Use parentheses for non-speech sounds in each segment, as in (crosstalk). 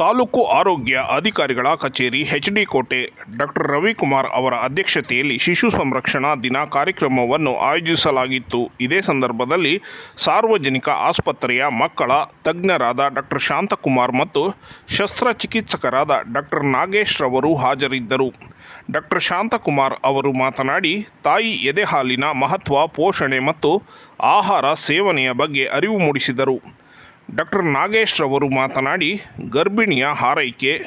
ತಾಲೂಕು ಆರೋಗ್ಯ ಅಧಿಕಾರಿಗಳ ಕಚೇರಿ H D Kote. Doctor Ravikumar ಅವರ ಅಧ್ಯಕ್ಷತೆಯಲ್ಲಿ ಶಿಶು ಸಂರಕ್ಷಣಾ ದಿನ ಕಾರ್ಯಕ್ರಮವನ್ನು ಆಯೋಜಿಸಲಾಗಿತ್ತು. ಇದೇ ಸಂದರ್ಭದಲ್ಲಿ ಸಾರ್ವಜನಿಕ ಆಸ್ಪತ್ರೆಯ ಮಕ್ಕಳ ತಜ್ಞರಾದ ಡಾಕ್ಟರ್ ಶಾಂತಕುಮಾರ್ ಮತ್ತು ಶಸ್ತ್ರಚಿಕಿತ್ಸಕರಾದ ಡಾಕ್ಟರ್ ನಾಗೇಶ್ ರವರು ಹಾಜರಿದ್ದರು. ಡಾಕ್ಟರ್ ಶಾಂತಕುಮಾರ್ ಅವರು ಮಾತನಾಡಿ, ತಾಯಿ ಎದೆಹಾಲಿನ ಮಹತ್ವ, ಪೋಷಣೆ ಮತ್ತು ಆಹಾರ ಸೇವನೆಯ ಬಗ್ಗೆ ಅರಿವು ಮೂಡಿಸಿದರು. ಡಾಕ್ಟರ್ ನಾಗೇಶ್ ರವರು ಮಾತನಾಡಿ, ಗರ್ಭಿಣಿಯ ಹಾರೈಕೆ,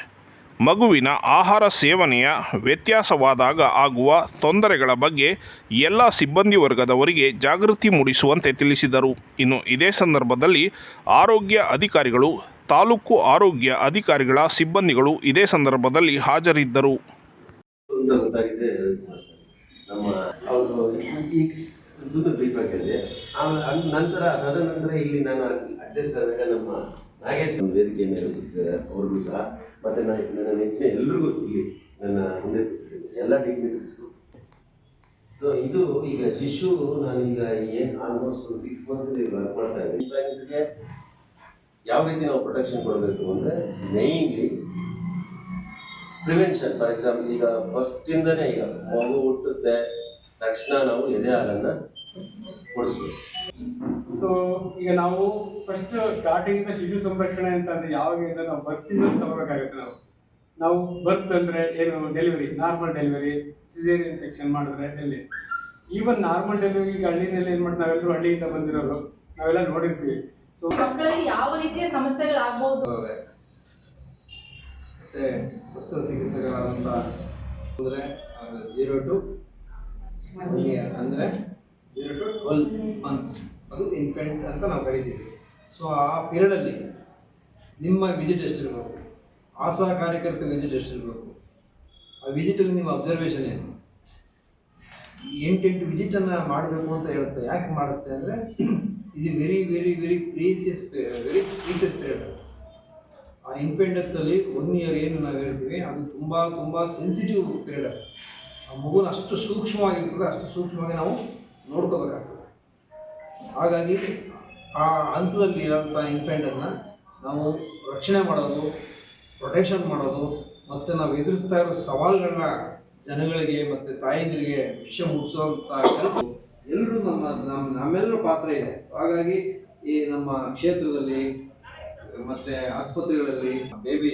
ಮಗುವಿನ ಆಹಾರ ಸೇವನೆಯ ವ್ಯತ್ಯಾಸವಾದಾಗ ಆಗುವ ತೊಂದರೆಗಳ ಬಗ್ಗೆ ಎಲ್ಲ ಸಿಬ್ಬಂದಿ ವರ್ಗದವರಿಗೆ ಜಾಗೃತಿ ಮೂಡಿಸುವಂತೆ ತಿಳಿಸಿದರು. ಇನ್ನು ಇದೇ ಸಂದರ್ಭದಲ್ಲಿ ಆರೋಗ್ಯ ಅಧಿಕಾರಿಗಳು, ತಾಲೂಕು ಆರೋಗ್ಯ ಅಧಿಕಾರಿಗಳ ಸಿಬ್ಬಂದಿಗಳು ಇದೇ ಸಂದರ್ಭದಲ್ಲಿ ಹಾಜರಿದ್ದರು. ಆಮೇಲೆ ಅದ್ ನಂತರ ತದನಂತರ ಇಲ್ಲಿ ನಾನು ಅಡ್ಜಸ್ಟ್ ಆದಾಗ ನಮ್ಮ ನಾಗೇಶ್ ವೇದಿಕೆ ಕೂತಿದ್ದಾರೆ ಅವ್ರಿಗೂ ಸಹ, ಮತ್ತೆ ನಾನು ನನ್ನ ನೆಚ್ಚಿನ ಎಲ್ರಿಗೂ ಇಲ್ಲಿ ನನ್ನ ಮುಂದೆ ಎಲ್ಲ ಡಿಗ್ನಿಟೀಸ್ಗೂ ಸೊ ಇದು ಈಗ ಶಿಶು, ನಾನೀಗ ಏನು ಆಲ್ಮೋಸ್ಟ್ ಒಂದು ಸಿಕ್ಸ್ ಮಂತ್ಸ್ ವರ್ಕ್ ಮಾಡ್ತಾ ಇದ್ದೀನಿ. ಯಾವ ರೀತಿ ನಾವು ಪ್ರೊಟೆಕ್ಷನ್ ಕೊಡಬೇಕು ಅಂದರೆ ಮೈನ್ಲಿ ಪ್ರಿವೆನ್ಷನ್ ಫಾರ್ ಎಕ್ಸಾಂಪಲ್ ಈಗ ಫಸ್ಟಿಂದನೇ ಈಗ ಮಗು ಹುಟ್ಟುತ್ತೆ ತಕ್ಷಣ ನಾವು ಎದೆ ಹಾಲನ್ನ ಕೊಡಿಸ್ಬೇಕು. ಸೊ ಈಗ ನಾವು ಫಸ್ಟ್ ಸ್ಟಾರ್ಟಿಂಗ್ ಶಿಶು ಸಂರಕ್ಷಣೆ ಅಂತ ಅಂದ್ರೆ ಯಾವಾಗ ನಾವು ಬರ್ತಿಂದ ತಗೋಬೇಕಾಗುತ್ತೆ ನಾವು? ನಾವು ಬರ್ತ್ ಅಂದ್ರೆ ಏನು? Delivery normal delivery caesarean section ಮಾಡಿದ್ರೆ ಎಲ್ಲಿ? ಈವನ್ ನಾರ್ಮಲ್ ಡೆಲಿವರಿ ಈಗ ಹಳ್ಳಿನಲ್ಲಿ ಏನ್ ಮಾಡ್ತಾರೆ ನಾವೆಲ್ಲರೂ ಹಳ್ಳಿಯಿಂದ ಬಂದಿರೋರು. ನಾವೆಲ್ಲ ನೋಡಿರ್ತೀವಿ. ಸೊ ಮಕ್ಕಳಲ್ಲಿ ಯಾವ ರೀತಿಯ ಸಮಸ್ಯೆಗಳಾಗಬಹುದು? ಮತ್ತೆ ಶಸ್ತ್ರಚಿಕಿತ್ಸಕರಾದಂಥ ಅಂದ್ರೆ ಜೀರೋ ಟು ಇಯರ್ ಅಂದರೆ ಜೀರೋ ಟು ಟ್ವೆಲ್ ಮಂತ್ಸ್ ಅದು ಇನ್ಫೆಂಟ್ ಅಂತ ನಾವು ಕರಿತೀವಿ. ಸೊ ಆ ಪೀರಿಯಡಲ್ಲಿ ನಿಮ್ಮ ವಿಸಿಟ್ ಎಷ್ಟಿರಬೇಕು? ಆಶಾ ಕಾರ್ಯಕರ್ತ ವಿಸಿಟ್ ಎಷ್ಟಿರಬೇಕು? ಆ ವಿಸಿಟಲ್ಲಿ ನಿಮ್ಮ ಅಬ್ಸರ್ವೇಷನ್ ಏನು? ಎಂಟೆಂಟು ವಿಸಿಟನ್ನು ಮಾಡಬೇಕು ಅಂತ ಹೇಳುತ್ತೆ. ಯಾಕೆ ಮಾಡುತ್ತೆ ಅಂದರೆ (clears throat) ಇದು very very very precious very precious period ಆ ಇನ್ಫೆಂಟಲ್ಲಿ ಒನ್ ಇಯರ್ ಏನು ನಾವು ಹೇಳ್ತೀವಿ, ಅದು ತುಂಬ ತುಂಬ ಸೆನ್ಸಿಟಿವ್ ಪೀರಿಯಡ್ ಆ ಮಗುನ ಅಷ್ಟು ಸೂಕ್ಷ್ಮವಾಗಿರ್ತದೆ ಅಷ್ಟು ಸೂಕ್ಷ್ಮವಾಗಿ ನಾವು ನೋಡ್ಕೋಬೇಕಾಗ್ತದೆ. ಹಾಗಾಗಿ ಆ ಹಂತದಲ್ಲಿ ಇರೋಂಥ ಇನ್ಫೆಂಟನ್ನು ನಾವು ರಕ್ಷಣೆ ಮಾಡೋದು ಪ್ರೊಟೆಕ್ಷನ್ ಮಾಡೋದು, ಮತ್ತು ನಾವು ಎದುರಿಸ್ತಾ ಇರೋ ಸವಾಲುಗಳನ್ನ ಜನಗಳಿಗೆ ಮತ್ತು ತಾಯಂದಿರಿಗೆ ವಿಷಯ ಮುಗಿಸುವಂಥ ಕೆಲಸ ಎಲ್ಲರೂ ನಮ್ಮ ನಮ್ಮ ನಮ್ಮೆಲ್ಲರ ಪಾತ್ರ ಇದೆ. ಹಾಗಾಗಿ ಈ ನಮ್ಮ ಕ್ಷೇತ್ರದಲ್ಲಿ ಮತ್ತು ಆಸ್ಪತ್ರೆಗಳಲ್ಲಿ ಬೇಬಿ